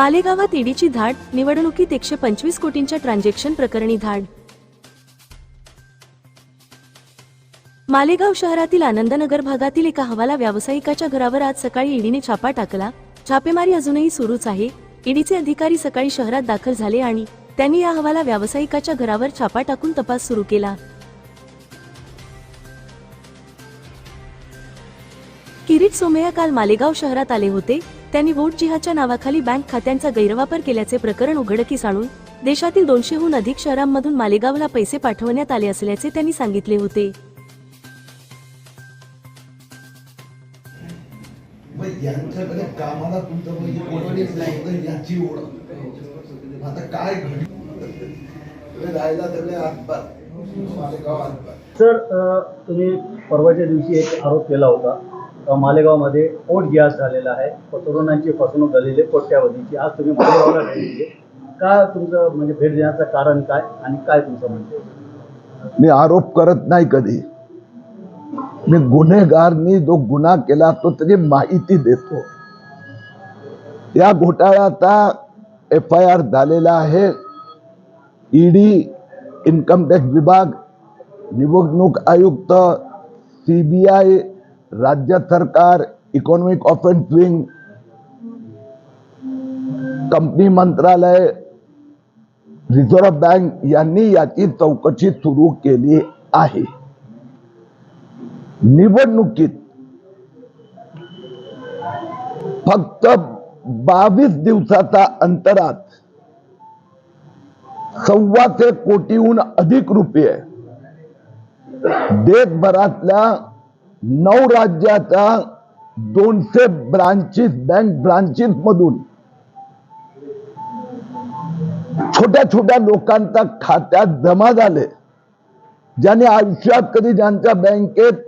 मालेगावात ईडीची धाड निवडणुकीत एकशे पंचवीस कोटींच्या ट्रान्झॅक्शन प्रकरणी धाड. मालेगाव शहरातील आनंदनगर भागातील एका हवाला व्यावसायिकाच्या घरावर आज सकाळी ईडीने छापा टाकला. छापेमारी अजूनही सुरूच आहे. ईडीचे अधिकारी सकाळी शहरात दाखल झाले आणि त्यांनी या हवाला व्यावसायिकाच्या घरावर छापा टाकून तपास सुरू केला. किरीट सोमय्या काल मालेगाव शहरात आले होते. त्यांनी वोट जिहाच्या नावाखाली बँक खात्यांचा गैरवापर केल्याचे प्रकरण उघडकीस आणून देशातील दोनशेहून अधिक शहरांमधून मालेगावला पैसे पाठवण्यात आले असल्याचे त्यांनी सांगितले होते. यांच्याकडे कामाला म्हणजे कोणीच नाही तर याची ओळख आता काय घडलं? राहिला सगळे हातभार. मालेगाव हातभार. सर तुम्ही परवाच्या दिवशी एक आरोप केला होता. मालेगावमध्ये पोट गॅस झालेला आहे. तरुणांची फसवणूक झालेली आहे. कोट्यावधीची आज तुम्ही मालेगावला भेट दिली. का तुमचं म्हणजे भेट देण्याचं कारण काय आणि काय तुमचं म्हणते मी आरोप करत नाही कधी. मी गुन्हेगारनी जो गुन्हा केला तो त्याची माहिती देतो. या घोटाळ्याचा एफ आय आर झालेला आहे. ईडी इन्कम टॅक्स विभाग निवडणूक आयुक्त सीबीआय राज्य सरकार इकॉनॉमिक ऑफेन्स विंग कंपनी मंत्रालय रिझर्व्ह बँक यांनी याची चौकशी सुरू केली आहे. निवडणुकीत फक्त बावीस दिवसाचा अंतरात सव्वाशे कोटीहून अधिक रुपये देशभरातल्या नऊ राज्याच्या दोनशे ब्रांचेस बँक ब्रांचेस मधून छोट्या छोट्या लोकांच्या खात्यात जमा झाले. ज्याने आयुष्यात कधी ज्यांच्या बँकेत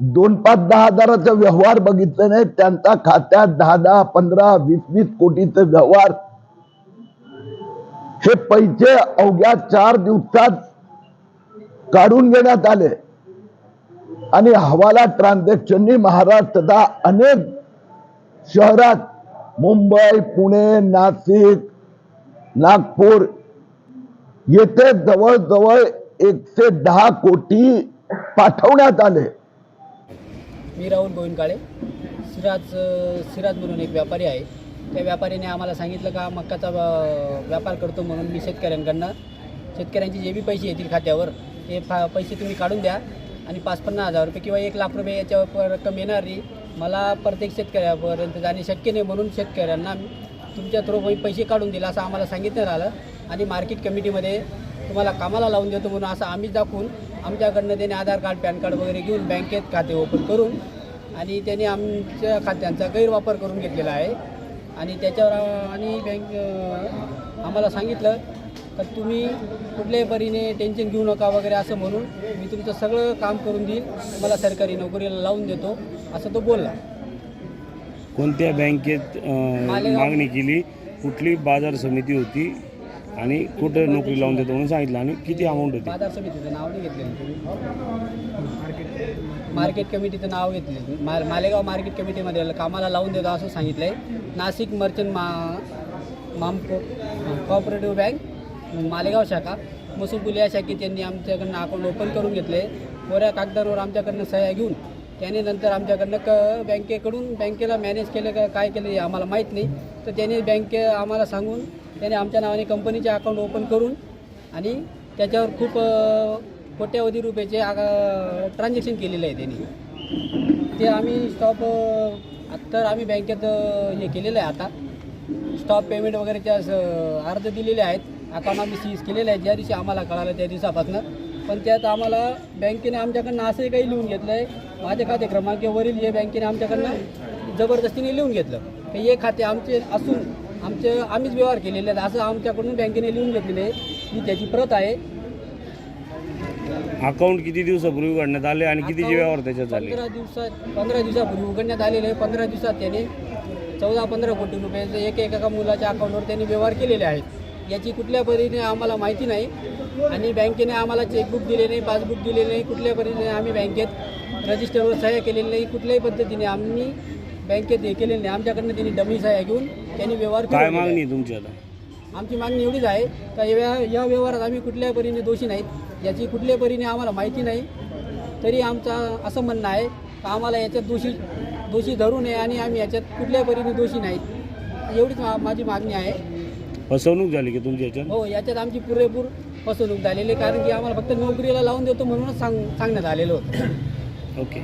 दोन पाच दहा हजाराचा व्यवहार बघितले नाही त्यांचा खात्यात दहा दहा पंधरा वीस वीस कोटीचे व्यवहार. हे पैसे अवघ्या चार दिवसात काढून घेण्यात आले. आणि हवाला ट्रान्झॅक्शननी महाराष्ट्रात अनेक शहरात मुंबई पुणे नाशिक नागपूर येथे जवळजवळ एकशे दहा कोटी पाठवण्यात आले. मी राहुल गोविंदकाळे सिराज सिराज म्हणून एक व्यापारी आहे. त्या व्यापाऱ्याने आम्हाला सांगितलं का मक्काचा व्यापार करतो म्हणून मी शेतकऱ्यांकडनं. शेतकऱ्यांचे जे बी पैसे येतील खात्यावर ते फा पैसे तुम्ही काढून द्या. आणि पाच पन्नास हजार रुपये किंवा एक लाख रुपये याच्यावर रक्कम येणारी मला प्रत्येक शेतकऱ्यापर्यंत जाणे शक्य नाही म्हणून शेतकऱ्यांना तुमच्या थ्रू पैसे काढून दिला असं आम्हाला सांगितलं आलं आणि मार्केट कमिटीमध्ये तुम्हाला कामाला लावून देतो म्हणून असं आम्ही दाखवून आमच्याकडनं त्याने आधार कार्ड पॅन कार्ड वगैरे घेऊन बँकेत खाते ओपन करून आणि त्याने आमच्या खात्यांचा गैरवापर करून घेतलेला आहे. आणि त्याच्यावर आणि बँक आम्हाला सांगितलं तर तुम्ही कुठल्याही परीने टेन्शन घेऊ नका वगैरे असं म्हणून मी तुमचं सगळं काम करून देईल मला सरकारी नोकरीला लावून देतो. असं तो बोलला. कोणत्या बँकेत अ, मालेगाव. मागणी केली कुठली बाजार समिती होती आणि कुठं नोकरी लावून देतो म्हणून सांगितलं आणि किती अमाऊंट होती? बाजार समितीचं नाव नाही घेतलेलं तुम्ही. मार्केट कमिटीचं नाव घेतलेलं. मा मालेगाव मार्केट कमिटीमध्ये कामाला लावून देतो असं सांगितलं आहे नाशिक मर्चंट मा मामको कॉपरेटिव्ह बँक मालेगाव शाखा मसूरपुल या शाखेत त्यांनी आमच्याकडनं अकाउंट ओपन करून घेतले. कोऱ्या कागदावर आमच्याकडनं सह्या घेऊन त्याने नंतर आमच्याकडनं क बँकेकडून बँकेला मॅनेज केलं का काय केलं हे आम्हाला माहीत नाही. तर त्याने बँके आम्हाला सांगून त्याने आमच्या नावाने कंपनीचे अकाउंट ओपन करून आणि त्याच्यावर खूप कोट्यावधी रुपयाचे ट्रान्झॅक्शन केलेलं आहे त्यांनी. ते आम्ही स्टॉप तर आम्ही बँकेत हे केलेलं आहे आता. स्टॉप पेमेंट वगैरेच्या अर्ज दिलेले आहेत. अकाउंट आम्ही सीज केलेले आहेत. ज्या दिवशी आम्हाला कळालं त्या दिवसापासून. पण त्यात आम्हाला बँकेने आमच्याकडनं असंही काही लिहून घेतलं आहे माझे खाते क्रमांकावरील हे बँकेने आमच्याकडनं जबरदस्तीने लिहून घेतलं. की हे खाते आमचे असून आमचे आम्हीच व्यवहार केलेले आहेत. असं आमच्याकडून बँकेने लिहून घेतलेले आहे. ही त्याची प्रत आहे. अकाउंट किती दिवसापूर्वी उघडण्यात आले आणि कितीचे व्यवहार त्याच्यात झाले? पंधरा दिवसात पंधरा दिवसापूर्वी उघडण्यात आलेले आहे. पंधरा दिवसात त्याने चौदा पंधरा कोटी रुपयाचे एक एका मुलाच्या अकाउंटवर त्यांनी व्यवहार केलेले आहेत. याची कुठल्या परीने आम्हाला माहिती नाही. आणि बँकेने आम्हाला चेकबुक दिले नाही पासबुक दिले नाही कुठल्या परीने आम्ही बँकेत रजिस्टरवर सह्या केलेली नाही कुठल्याही पद्धतीने आम्ही बँकेत हे केलेलं नाही. आमच्याकडनं त्यांनी डमी सह्या घेऊन त्यांनी व्यवहार काय मागणी आहे. आहे तुमची आता? आमची मागणी एवढीच आहे का या या व्यवहारात आम्ही कुठल्याही परीने दोषी नाहीत. याची कुठल्याही परीने आम्हाला माहिती नाही. तरी आमचा असं म्हणणं आहे का आम्हाला याच्यात दोषी दोषी धरू नये आणि आम्ही याच्यात कुठल्याही परीने दोषी नाहीत. एवढीच मा माझी मागणी आहे. फसवणूक झाली की तुमच्या याच्यात? हो याच्यात आमची पुरेपूर फसवणूक झालेली आहे कारण की आम्हाला फक्त नोकरीला लावून देतो म्हणूनच सांग सांगण्यात आलेलं होतं. ओके.